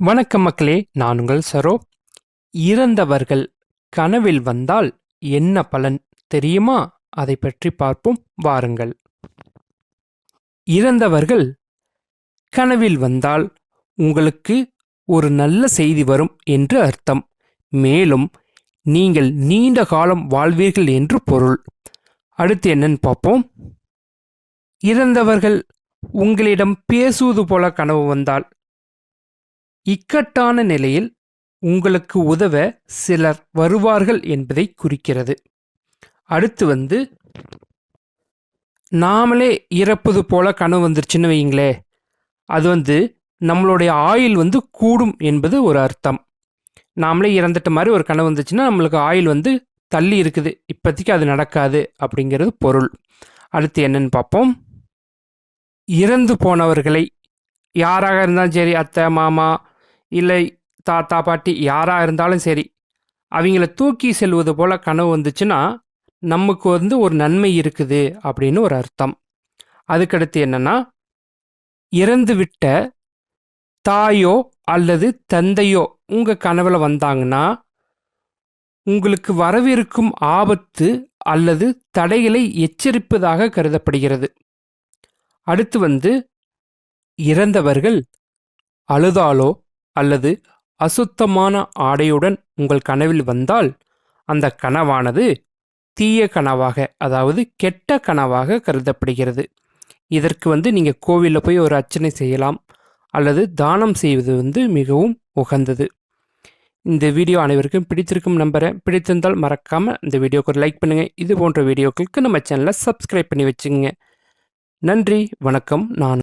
வணக்கம் மக்களே நான் உங்கள் சரோ. இறந்தவர்கள் கனவில் வந்தால் என்ன பலன் தெரியுமா? அதை பற்றி பார்ப்போம் வாருங்கள். இறந்தவர்கள் கனவில் வந்தால் உங்களுக்கு ஒரு நல்ல செய்தி வரும் என்று அர்த்தம். மேலும் நீங்கள் நீண்ட காலம் வாழ்வீர்கள் என்று பொருள். அடுத்து என்னன்னு பார்ப்போம். இறந்தவர்கள் உங்களிடம் பேசுவது போல கனவு வந்தால் இக்கட்டான நிலையில் உங்களுக்கு உதவ சிலர் வருவார்கள் என்பதை குறிக்கிறது. அடுத்து வந்து நாமளே இறப்பது போல கனவு வந்துருச்சுன்னு வைங்களே அது வந்து நம்மளுடைய ஆயுள் வந்து கூடும் என்பது ஒரு அர்த்தம். நாமளே இறந்துட்ட மாதிரி ஒரு கனவு வந்துச்சுன்னா நம்மளுக்கு ஆயில் வந்து தள்ளி இருக்குது இப்போதைக்கு அது நடக்காது அப்படிங்கிறது பொருள். அடுத்து என்னன்னு பார்ப்போம். இறந்து போனவர்களை யாராக இருந்தாலும் சரி அத்தை மாமா இல்லை தாத்தா பாட்டி யாராக இருந்தாலும் சரி அவங்கள தூக்கி செல்வது போல் கனவு வந்துச்சுன்னா நமக்கு வந்து ஒரு நன்மை இருக்குது அப்படின்னு ஒரு அர்த்தம். அதுக்கடுத்து என்னென்னா இறந்து விட்ட தாயோ அல்லது தந்தையோ உங்கள் கனவில் வந்தாங்கன்னா உங்களுக்கு வரவிருக்கும் ஆபத்து அல்லது தடைகளை எச்சரிப்பதாக கருதப்படுகிறது. அடுத்து வந்து இறந்தவர்கள் அழுதாலோ அல்லது அசுத்தமான ஆடையுடன் உங்கள் கனவில் வந்தால் அந்த கனவானது தீய கனவாக அதாவது கெட்ட கனவாக கருதப்படுகிறது. இதற்கு வந்து நீங்கள் கோவிலில் போய் ஒரு அர்ச்சனை செய்யலாம். அல்லது தானம் செய்வது வந்து மிகவும் உகந்தது. இந்த வீடியோ அனைவருக்கும் பிடித்திருக்கும் நம்புகிறேன் பிடித்திருந்தால் மறக்காமல் இந்த வீடியோக்கு ஒரு லைக் பண்ணுங்கள் இது போன்ற வீடியோக்களுக்கு நம்ம சேனலை சப்ஸ்கிரைப் பண்ணி வச்சுக்கோங்க. நன்றி வணக்கம். நான்